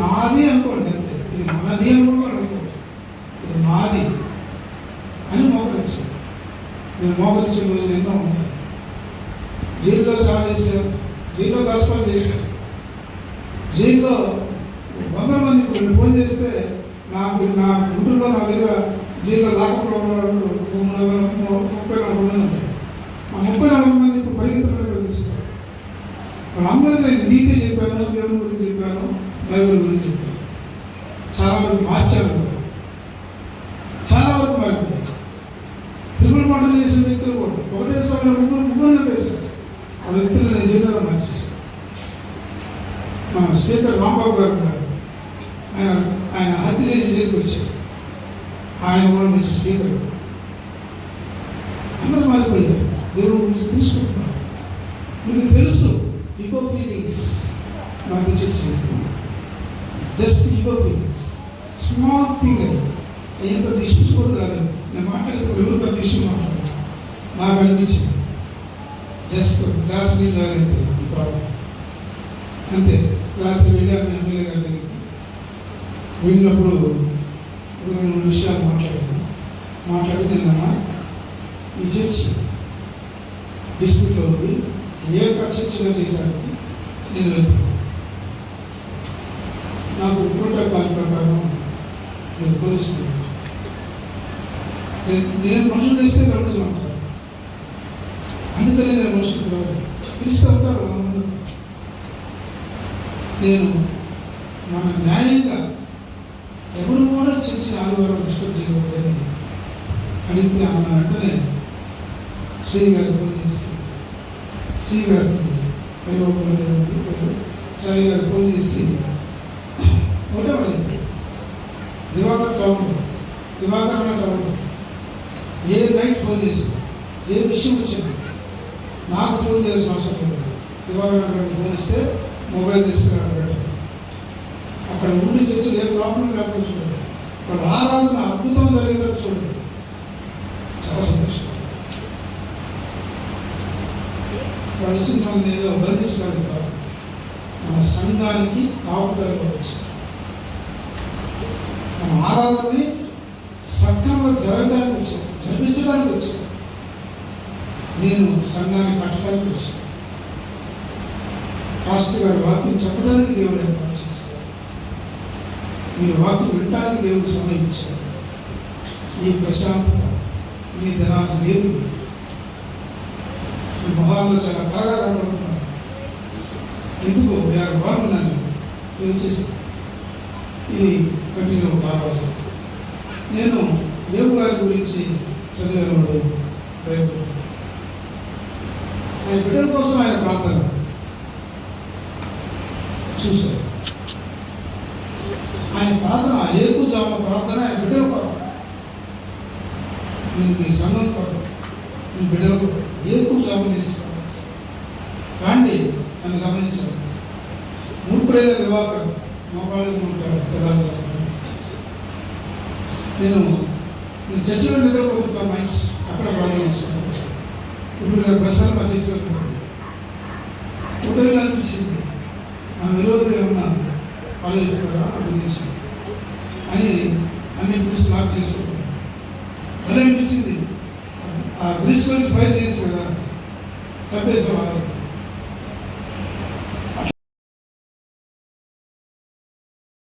నాది అనుకోండి అంతే. ఇది మనది అనుకోండి ఇది నాది అని మోకరించాను నేను మోకరించిన రోజు ఎన్నో ఉన్నాయి. జైల్లో సేవ చేశాను జైల్లో కష్టాలు చేశాను జైల్లో వందల మంది ఫోన్ చేస్తే నాకు నా గుంటూరులో నా దగ్గర జైల్లో లాకప్లో ఉన్నాడు బైబిల్ గురించి చాలా వరకు మార్చారు చాలా వరకు మారింది తిరుమల పంట చేసిన వ్యక్తులు కూడా ఒకటే సమయంలో ముగ్గురు ముగ్గురు వేశారు. ఆ వ్యక్తులు నేను జీవితంలో మార్చేశాను మన స్పీకర్ రాంబాబు గారు ఉన్నారు. ఆయన ఆయన హత్య చేసి జైలుకి వచ్చారు. ఆయన కూడా మంచి స్పీకర్. అందరూ మారిపోయారు. దేవుడు గురించి తెలుసుకుంటున్నారు. మీకు తెలుసు ఈకో ఫీలింగ్స్ నాకు వచ్చేసి just ego feelings small thing అది. ఏం పెద్ద ఇష్యూస్ కూడా కాదు. నేను మాట్లాడేటప్పుడు ఎవరు పెద్ద ఇష్యూ మాట్లాడారు నాకు అనిపించింది. జస్ట్ గ్లాస్ నీళ్ళు తాగంటే ఈ ప్రాబ్లం అంతే. రాత్రి వెళ్ళాము ఎమ్మెల్యే గారి దగ్గరికి వెళ్ళినప్పుడు రెండు విషయాలు మాట్లాడాను. మాట్లాడి నిన్న ఈ చర్చ్ డిస్ట్రిక్ట్లో ఉంది. ఏ ఒక్క చర్చగా చేయడానికి నేను వెళ్తున్నాను. నేను నేను మనుషులు తెస్తే మనుషులు ఉంటారు అందుకనే నేను మనుషులు పిలవను. పిలుస్తూ ఉంటారు వంద నేను మన న్యాయంగా ఎవరు కూడా చర్చి ఆదివారం డిస్టర్బ్ చేయకూడదని అడిగితే అన్న వెంటనే శ్రీ గారు ఫోన్ చేసి శ్రీ గారికి హరిబాబు గారు పేరు. సాయి గారు ఫోన్ చేసి ఒకటే వాళ్ళు దివాకర్ టౌన్ దివాకర్ టౌన్ ఏ నైట్ ఫోన్ చేసి ఏ విషయం వచ్చింది నాకు ఫోన్ చేసిన అవసరం లేదు. దివాకర్ అన్న ఫోన్ ఇస్తే మొబైల్ తీసుకురావడం. అక్కడ ఉండి చర్చలు ఏ ప్రాబ్లం లేకుండా చూడండి. అక్కడ ఆరాధన అద్భుతం జరిగేటట్టు చూడండి. చాలా సంతోషం. వాళ్ళు ఇచ్చిన మనల్ని ఏదో బంధించడానికి కాదు. మన సంఘానికి కాపుదల వచ్చారు ఆరాధనని సక్రమంగా జరగడానికి వచ్చాను. జరిపించడానికి వచ్చాను. నేను సంఘాన్ని కట్టడానికి వచ్చాను. పాస్టర్ గారి వాక్యం చెప్పడానికి దేవుడు ఏర్పాటు చేశారు. మీరు వాక్యం వినడానికి దేవుడు సమయించారు ఈ ప్రశాంతత ఈ దినాలు లేదు ఈ మొహాల్లో చాలా బాగా కనబడుతున్నారు ఎందుకు వీఆర్ బాగున్నాను ఏం చేశారు ఇది కంటిన్యూ కావాలి నేను యోగు గారి గురించి చదివేవాడు ఉదయం ఆయన బిడ్డల కోసం ఆయన ప్రార్థన చూశారు. ఆయన ప్రార్థన ఏకు జామ ప్రార్థన ఆయన బిడ్డల కొరకు మీరు మీ సంఘం కొరకు మీ బిడ్డల కొరకు ఏపు జామ తీసుకోవాలి రాండి నన్ను గమనించాలి మూర్ఖుడైన దివాకర్ మోకాళ్ళు ఉంటాడు తెలాల్సి నేను నేను చర్చిలో నిద్రపోతుంటాను మైండ్స్ అక్కడ బాగా ఇప్పుడు నాకు బస్సాలు మా చర్చిలో ఫోటో అనిపించింది ఆ విరోధులు ఏమన్నా ఆలోచిస్తారా అనిపించింది అని అన్ని గురించి లాక్ చేసుకున్నాను అదే అనిపించింది. ఆ బ్రిడ్జ్ గురించి ఫైల్ చేయొచ్చు కదా. చంపేసిన వాళ్ళు